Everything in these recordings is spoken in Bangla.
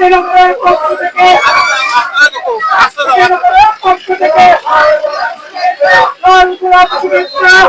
বিজয়নগরের পক্ষ থেকে বিজয়নগরের পক্ষ থেকে লাল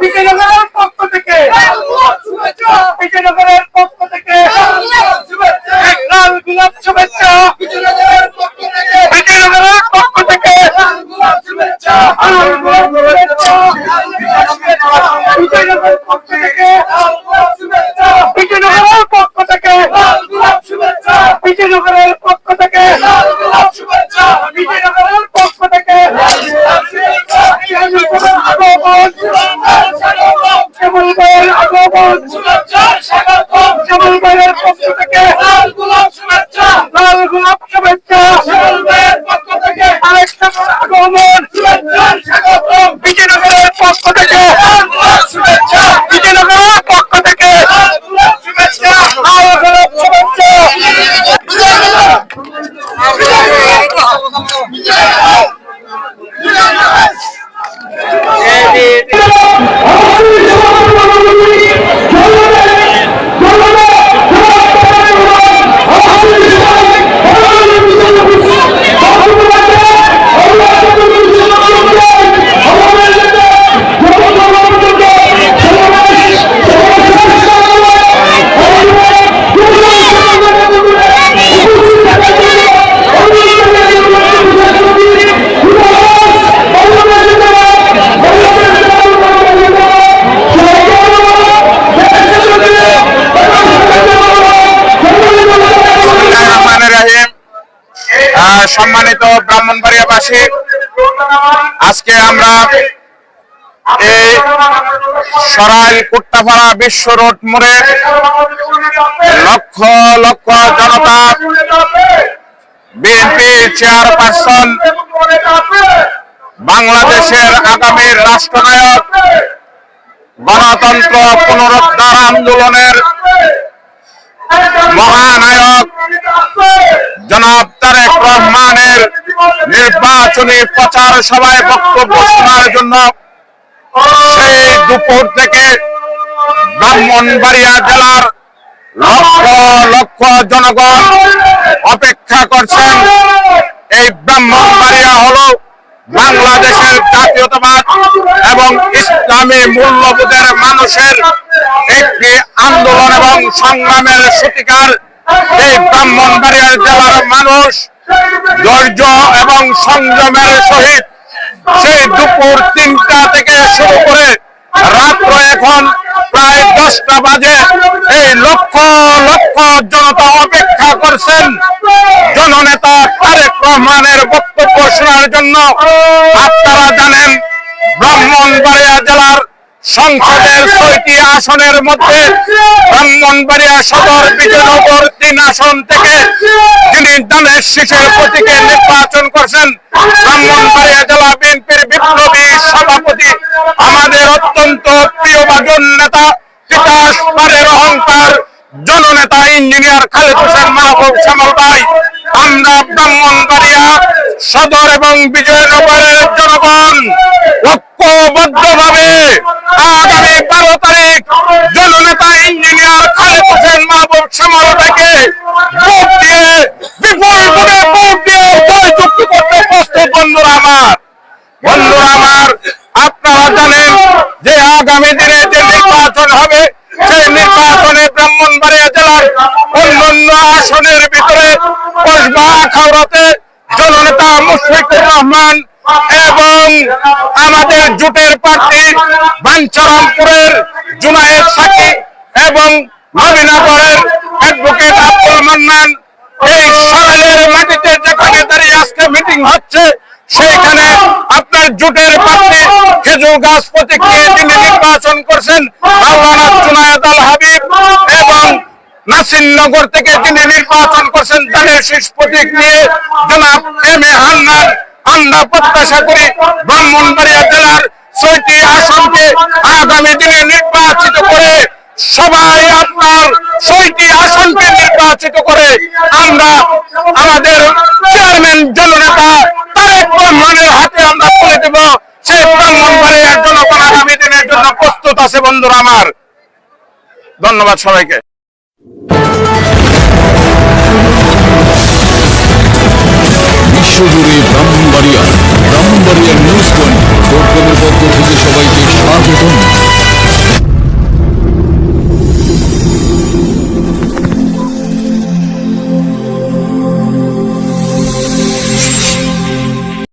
বিজয় সম্মানিত ব্রাহ্মণবাড়িয়াবাসী আজকে আমরা এই সরাইল কুট্টাপাড়া বিশ্ব রোড মোড়ে লক্ষ লক্ষ জনতা, বিএনপি চেয়ারপারসন, বাংলাদেশের আগামীর রাষ্ট্রনায়ক, গণতন্ত্র পুনরুদ্ধার আন্দোলনের মহানায়ক, জনাব তারেক রহমানের নির্বাচনী প্রচার সভায় বক্তব্য শোনার জন্য সেই দুপুর থেকে ব্রাহ্মণবাড়িয়া জেলার লক্ষ লক্ষ জনগণ অপেক্ষা করছেন। এই ব্রাহ্মণবাড়িয়া হলো বাংলাদেশের জাতীয়তাবাদ এবং ইসলামী মূল্যবোধের মানুষের একটি আন্দোলন এবং সংগ্রামের সত্যিকার এই ব্রাহ্মণবাড়িয়া জেলার মানুষ, ধৈর্য এবং সংযমের সহিত সেই দুপুর তিনটা থেকে শুরু করে রাত্র এখন প্রায় দশটা বাজে। এই লক্ষ লক্ষ জনতা অপেক্ষা করছেন। জননেতা তারেক রহমানের বক্তব্য শোনার জন্য আপনারা জানেন ব্রাহ্মণবাড়িয়া জেলার সংসদের ছয়টি আসনের মধ্যে ব্রাহ্মণবাড়িয়া সদর বিজয়নগর তিন আসন থেকে যিনি দানের শীষের প্রতীকে নির্বাচন করছেন, ব্রাহ্মণবাড়িয়া জেলা বিএনপির বিপ্লবী সভাপতি, আমাদের অত্যন্ত প্রিয় বাজন নেতা, বিকাশ পারের অহংকার, জননেতা ইঞ্জিনিয়ার খালেদ হোসেন মাহবুব শ্যামল ভাই। আমরা ব্রাহ্মণবাড়িয়া সদর এবং বিজয়নগরের জনগণ ঐক্যবদ্ধভাবে আগামী বারো তারিখ জননেতা ইঞ্জিনিয়ার খালেদ হোসেন মাহবুব সমারোহকে ভোট দিয়ে বিপুল ভোটে ভোট দিয়ে জয়যুক্ত করতে প্রস্তুত বন্ধুরা আমার। বন্ধুরা আমার, আপনারা জানেন যে আগামী দিনে যে নির্বাচন হবে সেই নির্বাচনে ব্রাহ্মণবাড়িয়া জেলার অন্যান্য আসনের ভিতরে কসবা আখাউড়াতে জননেতা মুশফিকুর রহমান এবং আমাদের জোটের প্রার্থী বাঞ্ছারামপুরের জুনায়েদ সাকি এবং নবীনগরের অ্যাডভোকেট আব্দুল মান্নান এই সরাইলের মাটিতে যেখানে দাঁড়িয়ে আজকে মিটিং হচ্ছে, সেইখানে আপনার জোটের প্রার্থী খেজুর গাছ প্রতীক নিয়ে তিনি নির্বাচন করছেন, মাওলানা জুনায়দ আল হাবিব এবং নাসিরনগর থেকে তিনি নির্বাচন করছেন ধানের শীষ প্রতীক নিয়ে জনাব এম এ হান্নান। আমরা প্রত্যাশা করি ব্রাহ্মণবাড়িয়া জেলার ছয়টি আসনকে আগামী দিনে নির্বাচিত করে সবাই আপনার ছয়টি আসনকে নির্বাচিত করে আমরা আমাদের চেয়ারম্যান জননেতা তারেক ব্রাহ্মণের হাতে আমরা তুলে দেব। সে ব্রাহ্মণবাড়িয়ার জনগণ আগামী দিনের জন্য প্রস্তুত আছে বন্ধুরা আমার। ধন্যবাদ সবাইকে। বিশ্বজুড়ে ব্রাহ্মণ ব্রাহ্মণবাড়িয়া ব্রাহ্মণবাড়িয়ার নিউজ পয়েন্ট। পক্ষ থেকে সবাইকে স্বাগতম।